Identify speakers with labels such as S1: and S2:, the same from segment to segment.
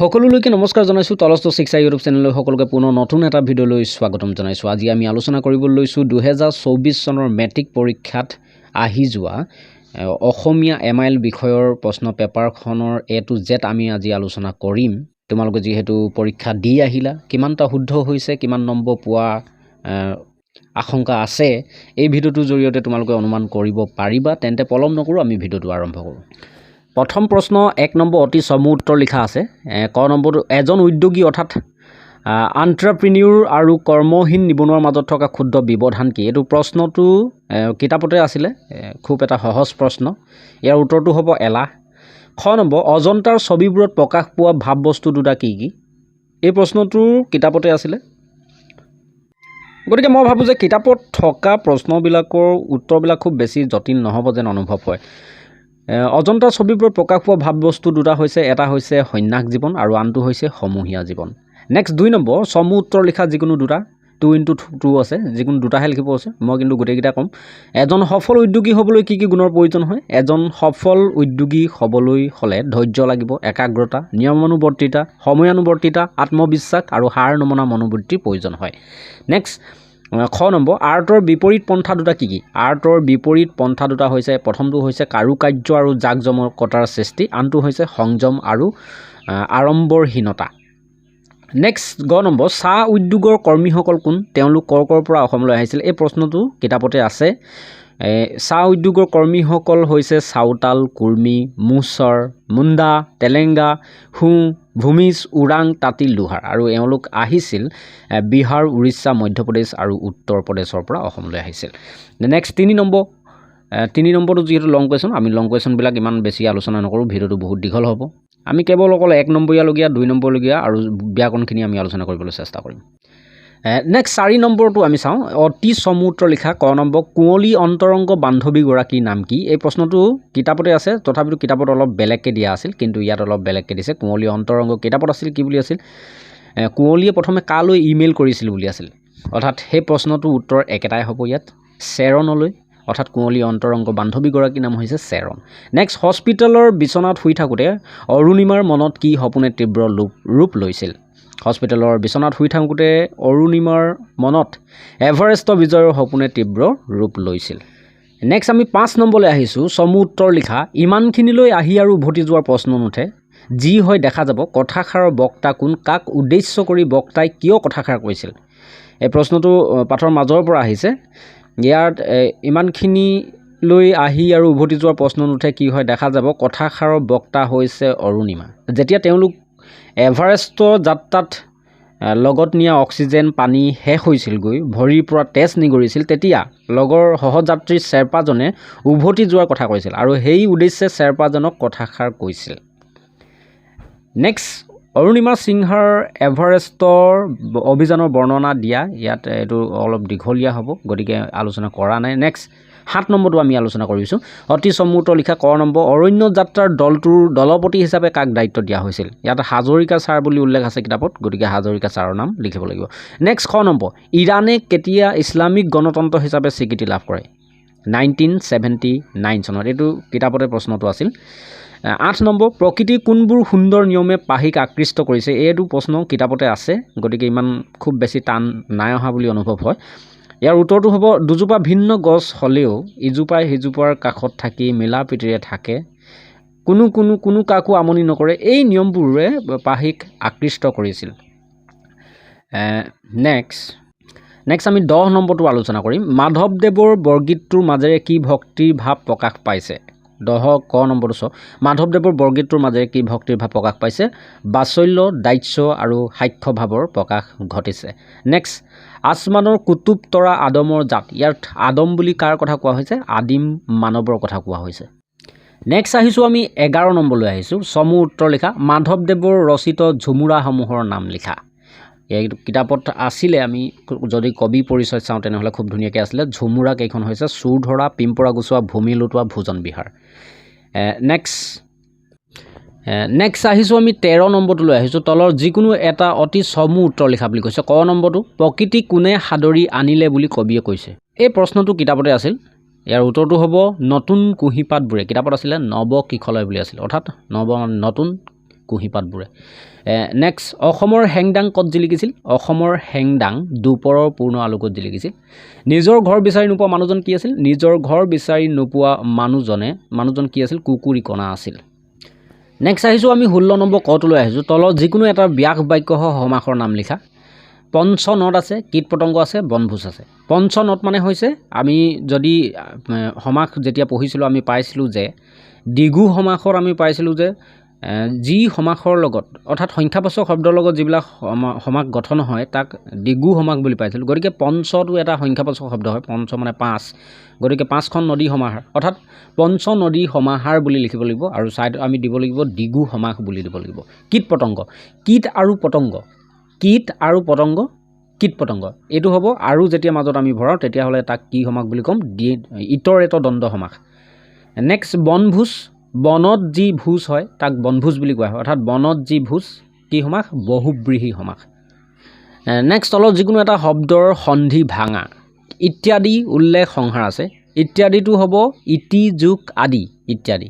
S1: সকলোলৈকে নমস্কাৰ জনাইছোঁ তলস্ত শিক্ষা ইউটিউব চেনেললৈ সকলোকে পুনৰ নতুন এটা ভিডিঅ'লৈ স্বাগতম জনাইছোঁ। আজি আমি আলোচনা কৰিবলৈ লৈছোঁ দুহেজাৰ চৌবিছ চনৰ মেট্ৰিক পৰীক্ষাত আহি যোৱা অসমীয়া এম আই এল বিষয়ৰ প্ৰশ্ন পেপাৰখনৰ এ টু জেড আমি আজি আলোচনা কৰিম। তোমালোকে যিহেতু পৰীক্ষা দি আহিলা কিমানটা শুদ্ধ হৈছে কিমান নম্বৰ পোৱা আশংকা আছে এই ভিডিঅ'টোৰ জৰিয়তে তোমালোকে অনুমান কৰিব পাৰিবা। তেন্তে পলম নকৰোঁ আমি ভিডিঅ'টো আৰম্ভ কৰোঁ। প্ৰথম প্ৰশ্ন এক নম্বৰ অতি চমু উত্তৰ লিখা আছে। ক নম্বৰটো এজন উদ্যোগী অৰ্থাৎ আণ্ট্ৰাপ্ৰিনিউৰ আৰু কৰ্মহীন নিবনুৱাৰ মাজত থকা ক্ষুদ্ৰ ব্যৱধান কি? এইটো প্ৰশ্নটো কিতাপতে আছিলে। খুব এটা সহজ প্ৰশ্ন। ইয়াৰ উত্তৰটো হ'ব এলাহ। খ নম্বৰ অজন্তাৰ ছবিবোৰত প্ৰকাশ পোৱা ভাৱ বস্তু দুটা কি কি? এই প্ৰশ্নটো কিতাপতে আছিলে। গতিকে মই ভাবোঁ যে কিতাপত থকা প্ৰশ্নবিলাকৰ উত্তৰবিলাক খুব বেছি জটিল নহ'ব যেন অনুভৱ হয়। এ, অজন্তাৰ ছবিবোৰত প্ৰকাশ পোৱা ভাৱবস্তু দুটা হৈছে এটা হৈছে সন্ন্যাস জীৱন আৰু আনটো হৈছে সমূহীয়া জীৱন। নেক্সট দুই নম্বৰ চমু উত্তৰ লিখা যিকোনো দুটা টু ইণ্টু টু আছে যিকোনো দুটাহে লিখিব আছে মই কিন্তু গোটেইকেইটা ক'ম। এজন সফল উদ্যোগী হ'বলৈ কি কি গুণৰ প্ৰয়োজন হয়? এজন সফল উদ্যোগী হ'বলৈ হ'লে ধৈৰ্য লাগিব একাগ্ৰতা নিয়মানুবৰ্তিতা সময়ানুবৰ্তিতা আত্মবিশ্বাস আৰু হাৰ নমনা মনোবৃত্তিৰ প্ৰয়োজন হয়। নেক্সট খ নম্বৰ আৰ্টৰ বিপৰীত পন্থা দুটা কি কি? আৰ্টৰ বিপৰীত পন্থা দুটা হৈছে প্ৰথমটো হৈছে কাৰুকাৰ্য আৰু জাক জমকতাৰ সৃষ্টি আনটো হৈছে সংযম আৰু আড়ম্বৰহীনতা। নেক্সট গ নম্বৰ চাহ উদ্যোগৰ কৰ্মীসকল কোন? তেওঁলোক কৰ পৰা অসমলৈ আহিছিল? এই প্ৰশ্নটো কিতাপতে আছে। চাহ উদ্যোগৰ কৰ্মীসকল হৈছে চাওতাল কুৰ্মী মুছৰ মুণ্ডা তেলেংগা হু ভূমিজ ওৰাং তাঁতিল লোহাৰ। আৰু এওঁলোক আহিছিল বিহাৰ উৰিষ্যা মধ্যপ্ৰদেশ আৰু উত্তৰ প্ৰদেশৰ পৰা অসমলৈ আহিছিল। নেক্সট তিনি নম্বৰ তিনি নম্বৰটো যিহেতু লং কুৱেশ্যন আমি লং কুৱেশ্যনবিলাক ইমান বেছি আলোচনা নকৰোঁ ভিডিঅ'টো বহুত দীঘল হ'ব। আমি কেৱল অকল এক নম্বৰীয়ালগীয়া দুই নম্বৰলগীয়া আৰু ব্যাকৰণখিনি আমি আলোচনা কৰিবলৈ চেষ্টা কৰিম। নেক্সট চাৰি নম্বৰটো আমি চাওঁ। অতি চমুত্ৰ লিখা ক নম্বৰ কুঁৱলী অন্তৰংগ বান্ধৱীগৰাকীৰ নাম কি? এই প্ৰশ্নটো কিতাপতে আছে তথাপিতো কিতাপত অলপ বেলেগকৈ দিয়া আছিল কিন্তু ইয়াত অলপ বেলেগকৈ দিছে। কুঁৱলী অন্তৰংগ কিতাপত আছিল কি বুলি আছিল? কুঁৱলীয়ে প্ৰথমে কালৈ ইমেইল কৰিছিল বুলি আছিল। অৰ্থাৎ সেই প্ৰশ্নটোৰ উত্তৰ একেটাই হ'ব ইয়াত চেৰণলৈ অৰ্থাৎ কুঁৱলী অন্তৰংগ বান্ধৱীগৰাকীৰ নাম হৈছে চেৰণ নেক্সট হস্পিটেলৰ বিচনাত শুই থাকোঁতে অৰুণিমাৰ মনত কি সপোনে তীব্ৰ ৰূপ ৰূপ লৈছিল? হস্পিটেলৰ বিচনাত শুই থাকোঁতে অৰুণিমাৰ মনত এভাৰেষ্ট বিজয়ৰ সপোনে তীব্ৰ ৰূপ লৈছিল। নেক্সট আমি পাঁচ নম্বৰলৈ আহিছোঁ। চমু উত্তৰ লিখা ইমানখিনিলৈ আহি আৰু উভতি যোৱাৰ প্ৰশ্ন নুঠে। যি হয় দেখা যাব। কথাষাৰৰ বক্তা কোন কাক উদ্দেশ্য কৰি বক্তাই কিয় কথাষাৰ কৈছিল? এই প্ৰশ্নটো পাঠৰ মাজৰ পৰা আহিছে। ইয়াত ইমানখিনিলৈ আহি আৰু উভতি যোৱাৰ প্ৰশ্ন নুঠে। কি হয় দেখা যাব। কথাষাৰৰ বক্তা হৈছে অৰুণিমা। যেতিয়া তেওঁলোক এভাৰেষ্ট যাত্ৰাত লগত নিয়া অক্সিজেন পানী শেষ হৈছিলগৈ ভৰিৰ পৰা তেজ নিগৰিছিল তেতিয়া। লগৰ সহযাত্ৰী শ্বেৰ্পাজনে উভতি যোৱাৰ কথা কৈছিল আৰু সেই উদ্দেশ্যে শ্বেৰ্পাজনক কথাষাৰ কৈছিল। নেক্সট অৰুণিমা সিংহাৰ এভাৰেষ্টৰ অভিযানৰ বৰ্ণনা দিয়া। ইয়াত এইটো অলপ দীঘলীয়া হ'ব গতিকে আলোচনা কৰা নাই। নেক্সট সাত নম্বৰটো আমি আলোচনা কৰিছোঁ অতি চমুত লিখা ক নম্বৰ, অৰণ্য যাত্ৰাৰ দলটোৰ দলপতি হিচাপে কাক দায়িত্ব দিয়া হৈছিল? ইয়াত হাজৰিকা ছাৰ বুলি উল্লেখ আছে কিতাপত, গতিকে হাজৰিকা ছাৰৰ নাম লিখিব লাগিব। নেক্সট খ নম্বৰ। ইৰাণে কেতিয়া ইছলামিক গণতন্ত্ৰ হিচাপে স্বীকৃতি লাভ কৰে? নাইনটিন ছেভেণ্টি নাইন চনত। এইটো কিতাপতে প্ৰশ্নটো আছিল। আঠ নম্বৰ। প্ৰকৃতিৰ কোনবোৰ সুন্দৰ নিয়মে পাহিক আকৃষ্ট কৰিছে? এইটো প্ৰশ্ন কিতাপতে আছে, গতিকে ইমান খুব বেছি টান নাই অহা বুলি অনুভৱ হয়। ইয়াৰ উত্তৰটো হ'ব দুজোপা ভিন্ন গছ হ'লেও ইজোপাই সিজোপাৰ কাষত থাকি মিলা প্ৰীতিৰে থাকে। কোনো কোনো কোনো কাকো আমনি নকৰে। এই নিয়মবোৰে পাহিক আকৃষ্ট কৰিছিল। নেক্সট নেক্সট আমি দহ নম্বৰটো আলোচনা কৰিম। মাধৱদেৱৰ বৰগীতটোৰ মাজেৰে কি ভক্তিৰ ভাৱ প্ৰকাশ পাইছে? দহ ক নম্বৰটো চাওক মাধৱদেৱৰ বৰগীতটোৰ মাজেৰে কি ভক্তিৰ ভাৱ প্ৰকাশ পাইছে? বাৎসল্য দাস্য আৰু সাক্ষ্য ভাৱৰ প্ৰকাশ ঘটিছে। নেক্সট আসমানৰ কুতুব তৰা আদমৰ জাত। ইয়াত আদম বুলি কাৰ কথা কোৱা হৈছে? আদিম মানৱৰ কথা কোৱা হৈছে। নেক্সট আহিছোঁ আমি এঘাৰ নম্বৰলৈ আহিছোঁ। চমু উত্তৰ লিখা মাধৱদেৱৰ ৰচিত ঝুমুৰাসমূহৰ নাম লিখা। এই কিতাপত আছিলে আমি যদি কবি পৰিচয় চাওঁ তেনেহ'লে খুব ধুনীয়াকৈ আছিলে ঝুমুৰা কেইখন হৈছে? চুৰ ধৰা পিম্পৰা গুচোৱা ভূমি লুটোৱা ভোজন বিহাৰ। নেক্সট নেক্সট আহিছোঁ আমি তেৰ নম্বৰটোলৈ আহিছোঁ। তলৰ যিকোনো এটা অতি চমু উত্তৰ লিখা বুলি কৈছে। ক নম্বৰটো? প্ৰকৃতি কোনে সাদৰি আনিলে বুলি কবিয়ে কৈছে। এই প্ৰশ্নটো কিতাপতে আছিল। ইয়াৰ উত্তৰটো হ'ব নতুন কুঁহিপাতবোৰে। কিতাপত আছিলে নৱ কিখলয় বুলি আছিল। অৰ্থাৎ নৱ নতুন কুঁহিপাতবোৰে। নেক্সট অসমৰ হেংদাং ক'ত জিলিকিছিল অসমৰ হেংদাং দুপৰৰ পূৰ্ণ আলোকত জিলিকিছিল নিজৰ ঘৰ বিচাৰি নোপোৱা মানুহজন কি আছিল? নিজৰ ঘৰ বিচাৰি নোপোৱা মানুহজনে মানুহজন কি আছিল? কুকুৰী কণা আছিল। নেক্সট আহিছোঁ আমি ষোল্ল নম্বৰ কটোলৈ আহিছোঁ। তলত যিকোনো এটা ব্যাস বাক্য সহ সমাসৰ নাম লিখা। পঞ্চ নদ আছে কীট পতংগ আছে বনভোজ আছে। পঞ্চ নদ মানে হৈছে আমি যদি সমাস যেতিয়া পঢ়িছিলোঁ আমি পাইছিলোঁ যে দ্বিগু সমাসত আমি পাইছিলোঁ যে যি সমাসৰ লগত অৰ্থাৎ সংখ্যাবাচক শব্দৰ লগত যিবিলাক সমা- সমাস গঠন হয় তাক দ্বিগু সমাস বুলি পাইছিলোঁ। গতিকে পঞ্চটো এটা সংখ্যাবাচক শব্দ হয় পঞ্চ মানে পাঁচ। গতিকে পাঁচখন নদী সমাহাৰ অৰ্থাৎ পঞ্চ নদী সমাহাৰ বুলি লিখিব লাগিব আৰু ছাইড আমি দিব লাগিব দ্বিগু সমাস বুলি দিব লাগিব। কীট পতংগ কীট আৰু পতংগ কীট আৰু পতংগ কীট পতংগ এইটো হ'ব আৰু যেতিয়া মাজত আমি ভৰাওঁ তেতিয়াহ'লে তাক কি সমাস বুলি ক'ম? দি ইতৰ এত দ্বন্দ্ব সমাস। নেক্সট বনভোজ বনত যি ভোজ হয় তাক বনভোজ বুলি কোৱা হয়। অৰ্থাৎ বনত যি ভোজ কি সমাস? বহুব্ৰীহী সমাস। নেক্সট তলত যিকোনো এটা শব্দৰ সন্ধি ভাঙা। ইত্যাদি উল্লেখ সংহাৰ আছে। ইত্যাদিটো হ'ব ইতি যোগ আদি ইত্যাদি।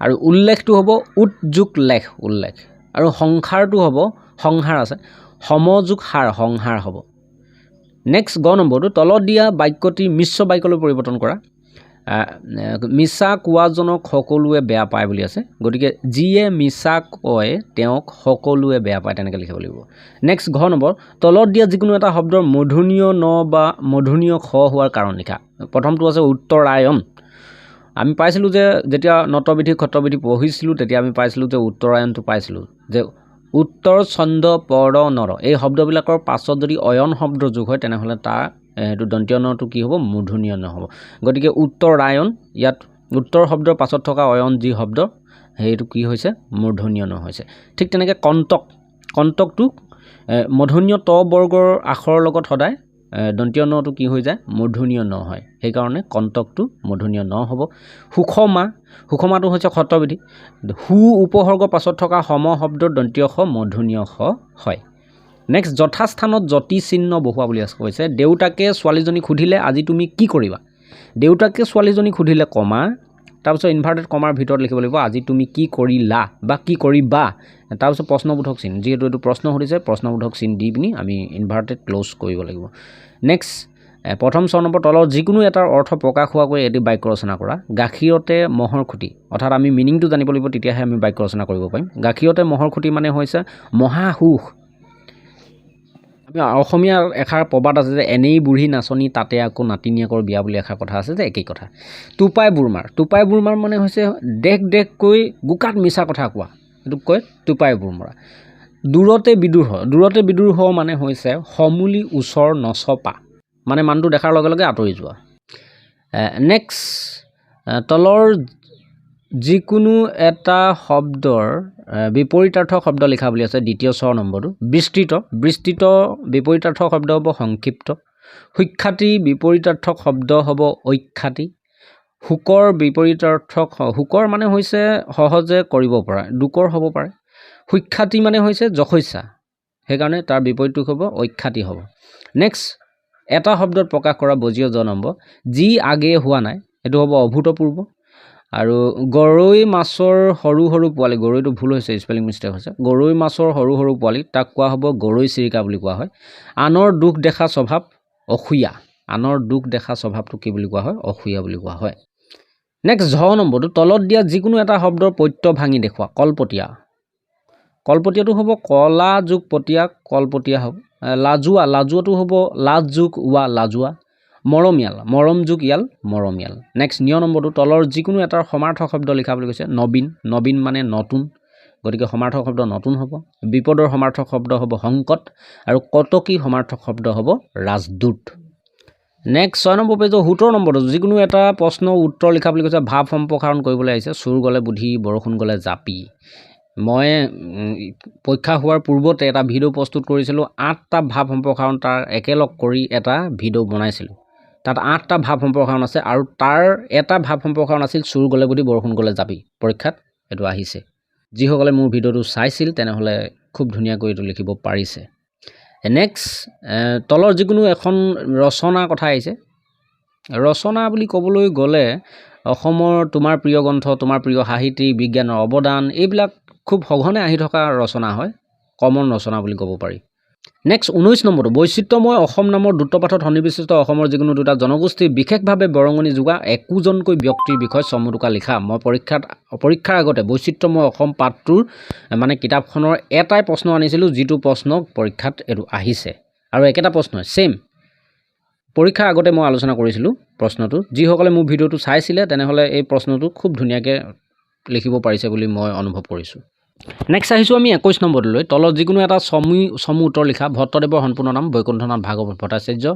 S1: আৰু উল্লেখটো হ'ব উট যোগ লেখ উল্লেখ। আৰু সংসাৰটো হ'ব সংহাৰ আছে। সমযোগ সাৰ সংহাৰ হ'ব। নেক্সট গ নম্বৰটো তলত দিয়া বাক্যটি মিশ্ৰ বাক্যলৈ পৰিৱৰ্তন কৰা। মিছা কোৱাজনক সকলোৱে বেয়া পায় বুলি আছে। গতিকে যিয়ে মিছা কয় তেওঁক সকলোৱে বেয়া পায় তেনেকৈ লিখিব লাগিব। নেক্সট ঘ নম্বৰ। তলত দিয়া যিকোনো এটা শব্দৰ মধুনীয় ন বা মধুনীয় খ হোৱাৰ কাৰণ লিখা। প্ৰথমটো আছে উত্তৰায়ণ। আমি পাইছিলোঁ যে যেতিয়া নটবিধি ক্ষত্ৰবিধি পঢ়িছিলোঁ তেতিয়া আমি পাইছিলোঁ যে উত্তৰায়ণটো পাইছিলোঁ। যে উত্তৰ ছন্দ পৰ নৰ। এই শব্দবিলাকৰ পাছত যদি অয়ন শব্দ যোগ হয় তেনেহ'লে তাৰ এইটো দন্তীয় নটো কি হ'ব? মূৰ্ধনীয় ন হ'ব গতিকে উত্তৰায়ণ ইয়াত উত্তৰ শব্দৰ পাছত থকা অয়ন যি শব্দ সেইটো কি হৈছে? মূৰ্ধনীয় ন হৈছে ঠিক তেনেকৈ কণ্টক কণ্টকটো এ, মূৰ্ধন্য ত বৰ্গৰ আখৰৰ লগত সদায় দন্তীয় নটো কি হৈ যায়? মূৰ্ধনীয় ন হয় সেইকাৰণে কণ্টকটো মূৰ্ধনীয় ন হ'ব সুষমা সুষমাটো হৈছে ক্ষত্ৰবিধি সু উপসৰ্গৰ পাছত থকা সম শব্দৰ দন্তীয় স মূৰ্ধনীয় স হয়। নেক্সট যথাস্থানত যতি চিহ্ন বহুৱা বুলি কৈছে দেউতাকে ছোৱালীজনীক সুধিলে আজি তুমি কি কৰিবা? দেউতাকে ছোৱালীজনীক সুধিলে কমা তাৰপিছত ইনভাৰ্টেড কমাৰ ভিতৰত লিখিব লাগিব আজি তুমি কি কৰিলা বা কি কৰিবা? তাৰপিছত প্ৰশ্নবোধক চিন যিহেতু এইটো প্ৰশ্ন সুধিছে প্ৰশ্নবোধক চিন দি পিনি আমি ইনভাৰ্টেড ক্ল'জ কৰিব লাগিব। নেক্সট প্ৰথম ছয় নম্বৰ তলৰ যিকোনো এটাৰ অৰ্থ প্ৰকাশ হোৱাকৈ এটি বাক্য ৰচনা কৰা। গাখীৰতে মহৰ খুঁটি। অৰ্থাৎ আমি মিনিংটো জানিব লাগিব তেতিয়াহে আমি বাক্য ৰচনা কৰিব পাৰিম। গাখীৰতে মহৰ খুঁটি মানে হৈছে মহাসুখ আমি অসমীয়া এষাৰ প্ৰবাদ আছে যে এনেই বুঢ়ী নাচনী তাতে আকৌ নাতিনীয়েকৰ বিয়া বুলি এষাৰ কথা আছে যে একেই কথা। টোপাই বুৰমাৰ। টোপাই বুৰমাৰ মানে হৈছে দেখ দেখকৈ গোকাত মিছা কথা কোৱা এইটোক কয় টোপাই বুৰমৰা। দূৰতে বিদুৰ দূৰতে বিদুৰ হ মানে হৈছে সমূলি ওচৰ নচপা মানে মানুহটো দেখাৰ লগে লগে আঁতৰি যোৱা। নেক্সট তলৰ যিকোনো এটা শব্দৰ এ, বিপৰীতাৰ্থ শব্দ লিখা বুলি আছে দ্বিতীয় ছ নম্বৰটো। বিস্তৃত বিস্তৃত বিপৰীতাৰ্থ শব্দ হ'ব সংক্ষিপ্ত। সুখ্যাতি বিপৰীতাৰ্থক শব্দ হ'ব ঐখ্যাতি। শোকৰ বিপৰীতাৰ্থক শোকৰ মানে হৈছে সহজে কৰিব পৰা দুকৰ হ'ব পাৰে। সুখ্যাতি মানে হৈছে যশস্যা সেইকাৰণে তাৰ বিপৰীতটো হ'ব ঐখ্যাতি হ'ব। নেক্সট এটা শব্দত প্ৰকাশ কৰা বজীয় জ নম্বৰ যি আগে হোৱা নাই সেইটো হ'ব অভূতপূৰ্ব। আৰু গৰৈ মাছৰ সৰু সৰু পোৱালি গৰৈটো ভুল হৈছে স্পেলিং মিষ্টেক হৈছে। গৰৈ মাছৰ সৰু সৰু পোৱালি তাক কোৱা হ'ব গৰৈ চিৰিকা বুলি কোৱা হয়। আনৰ দুখ দেখা স্বভাৱ অসূয়া। আনৰ দুখ দেখা স্বভাৱটো কি বুলি কোৱা হয়? অসূয়া বুলি কোৱা হয়। নেক্সট ঝ নম্বৰটো তলত দিয়া যিকোনো এটা শব্দৰ পত্য ভাঙি দেখুওৱা কলপতীয়া। কলপতীয়াটো হ'ব কলা যোগ পতীয়া কলপতীয়া হ'ব লাজোৱা। লাজোৱাটো হ'ব লাজ যোগ ৱা লাজোৱা। মৰমীয়াল মৰম যোগ ইয়াল মৰমীয়াল। নেক্সট নিয় নম্বৰটো তলৰ যিকোনো এটাৰ সমাৰ্থক শব্দ লিখা বুলি কৈছে নবীন। নবীন মানে নতুন গতিকে সমাৰ্থক শব্দ নতুন হ'ব। বিপদৰ সমাৰ্থক শব্দ হ'ব সংকট আৰু কটকী সমাৰ্থক শব্দ হ'ব ৰাজদূত। নেক্সট ছয় নম্বৰ পেজৰ সোতৰ নম্বৰটো যিকোনো এটা প্ৰশ্নৰ উত্তৰ লিখা বুলি কৈছে ভাৱ সম্প্ৰসাৰণ কৰিবলৈ আহিছে চুৰ গ'লে বুদ্ধি বৰষুণ গ'লে জাপি। মই পৰীক্ষা হোৱাৰ পূৰ্বতে এটা ভিডিঅ' প্ৰস্তুত কৰিছিলোঁ আঠটা ভাৱ সম্প্ৰসাৰণ তাৰ একেলগ কৰি এটা ভিডিঅ' বনাইছিলোঁ। তাত আঠটা ভাৱ সম্প্ৰসাৰণ আছে আৰু তাৰ এটা ভাৱ সম্প্ৰসাৰণ আছিল চুৰ গ'লে বুদ্ধি বৰষুণ গ'লে জাপি পৰীক্ষাত এইটো আহিছে। যিসকলে মোৰ ভিডিঅ'টো চাইছিল তেনেহ'লে খুব ধুনীয়াকৈ এইটো লিখিব পাৰিছে। নেক্সট তলৰ যিকোনো এখন ৰচনাৰ কথা আহিছে। ৰচনা বুলি ক'বলৈ গ'লে অসমৰ তোমাৰ প্ৰিয় গ্ৰন্থ তোমাৰ প্ৰিয় সাহিত্যিক বিজ্ঞানৰ অৱদান এইবিলাক খুব সঘনে আহি থকা ৰচনা হয়। কমন ৰচনা বুলি ক'ব পাৰি। নেক্সট ঊনৈছ নম্বৰটো বৈচিত্ৰ্যময় অসম নামৰ দ্ৰুতপাঠত সন্নিৱিষ্ট অসমৰ যিকোনো দুটা জনগোষ্ঠীৰ বিশেষভাৱে বৰঙণি যোগা একোজনকৈ ব্যক্তিৰ বিষয়ে চমুটোকা লিখা। মই পৰীক্ষাত, পৰীক্ষাৰ আগতে বৈচিত্ৰ্যময় অসম পাঠটোৰ মানে কিতাপখনৰ এটাই প্ৰশ্ন আনিছিলোঁ, যিটো প্ৰশ্ন পৰীক্ষাত এইটো আহিছে। আৰু একেটা প্ৰশ্নই ছেইম পৰীক্ষাৰ আগতে মই আলোচনা কৰিছিলোঁ প্ৰশ্নটো। যিসকলে মোৰ ভিডিঅ'টো চাইছিলে, তেনেহ'লে এই প্ৰশ্নটো খুব ধুনীয়াকৈ লিখিব পাৰিছে বুলি মই অনুভৱ কৰিছোঁ। নেক্সট আহিছোঁ আমি একৈছ নম্বৰটোলৈ তলত যিকোনো এটা চমু চমু উত্তৰ লিখা ভট্টদেৱৰ সম্পূৰ্ণ নাম বৈকুণ্ঠনাথ ভাগৱত ভট্টাচাৰ্য।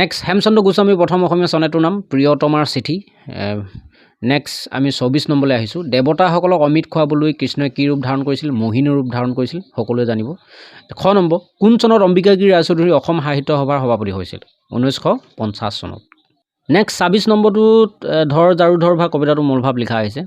S1: নেক্সট হেমচন্দ্ৰ গোস্বামীৰ প্ৰথম অসমীয়া চনেটোৰ নাম প্ৰিয়তমাৰ চিঠি। নেক্সট আমি চৌবিছ নম্বৰলৈ আহিছোঁ। দেৱতাসকলক অমিত খুৱাবলৈ কৃষ্ণই কি ৰূপ ধাৰণ কৰিছিল? মোহিনী ৰূপ ধাৰণ কৰিছিল সকলোৱে জানিব। শ নম্বৰ কোন চনত অম্বিকাগিৰি ৰায়চৌধুৰী অসম সাহিত্য সভাৰ সভাপতি হৈছিল? ঊনৈছশ পঞ্চাছ চনত। নেক্সট ছাব্বিছ নম্বৰটোত ধৰ জাৰু ধৰ ভা কবিতাটো মূলভাৱ লিখা হৈছে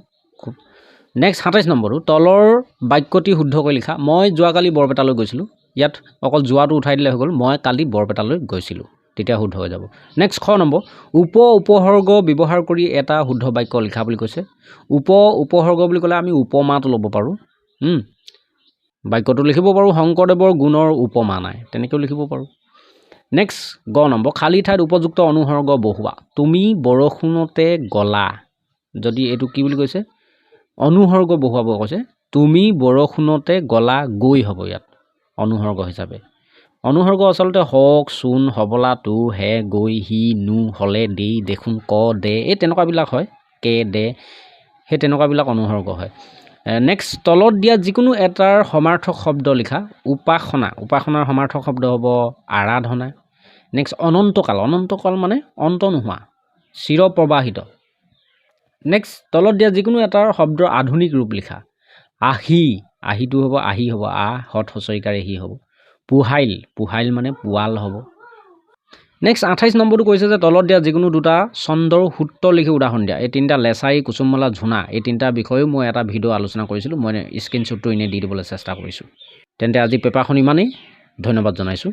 S1: নেক্সট সাতাইছ নম্বৰটো তলৰ বাক্যটি শুদ্ধকৈ লিখা মই যোৱাকালি বৰপেটালৈ গৈছিলোঁ। ইয়াত অকল যোৱাটো উঠাই দিলে হৈ গ'ল মই কালি বৰপেটালৈ গৈছিলোঁ তেতিয়া শুদ্ধ হৈ যাব। নেক্সট খ নম্বৰ উপ উপসৰ্গ ব্যৱহাৰ কৰি এটা শুদ্ধ বাক্য লিখা বুলি কৈছে। উপ উপসৰ্গ বুলি ক'লে আমি উপমাটো ল'ব পাৰোঁ। বাক্যটো লিখিব পাৰোঁ শংকৰদেৱৰ গুণৰ উপমা নাই তেনেকৈও লিখিব পাৰোঁ। নেক্সট গ নম্বৰ খালী ঠাইত উপযুক্ত অনুসৰ্গ বহুৱা। তুমি বৰষুণতে গলা যদি এইটো কি বুলি কৈছে? অনুসৰ্গ বহুৱাব কৈছে তুমি বৰষুণতে গলা গৈ হ'ব ইয়াত অনুসৰ্গ হিচাপে। অনুসৰ্গ আচলতে হওক চোন হবলা তো হে গৈ সি নো হ'লে দেই দেখোন ক দে এই তেনেকুৱাবিলাক হয় কে দে সেই তেনেকুৱাবিলাক অনুসৰ্গ হয়। নেক্সট তলত দিয়া যিকোনো এটাৰ সমাৰ্থক শব্দ লিখা উপাসনা উপাসনাৰ সমাৰ্থক শব্দ হ'ব আৰাধনা। নেক্সট অনন্তকাল অনন্তকাল মানে অন্ত নোহোৱা চিৰপ্ৰবাহিত। নেক্সট তলত দিয়া যিকোনো এটাৰ শব্দৰ আধুনিক ৰূপ লিখা। আহি আহিটো হ'ব আহি হ'ব আহ হত হুঁচৰিকাৰে সি হ'ব। পুহাইল পুহাইল মানে পোৱাল হ'ব। নেক্সট আঠাইছ নম্বৰটো কৈছে যে তলত দিয়া যিকোনো দুটা চন্দৰ সূত্ৰ লিখি উদাহৰণ দিয়া। এই তিনিটা লেচাৰী কুচুমলা ঝুনা এই তিনিটা বিষয়েও মই এটা ভিডিঅ' আলোচনা কৰিছিলোঁ। মই স্ক্ৰীনশ্বটটো এনেই দি দিবলৈ চেষ্টা কৰিছোঁ। তেন্তে আজি পেপাৰখন ইমানেই। ধন্যবাদ জনাইছোঁ।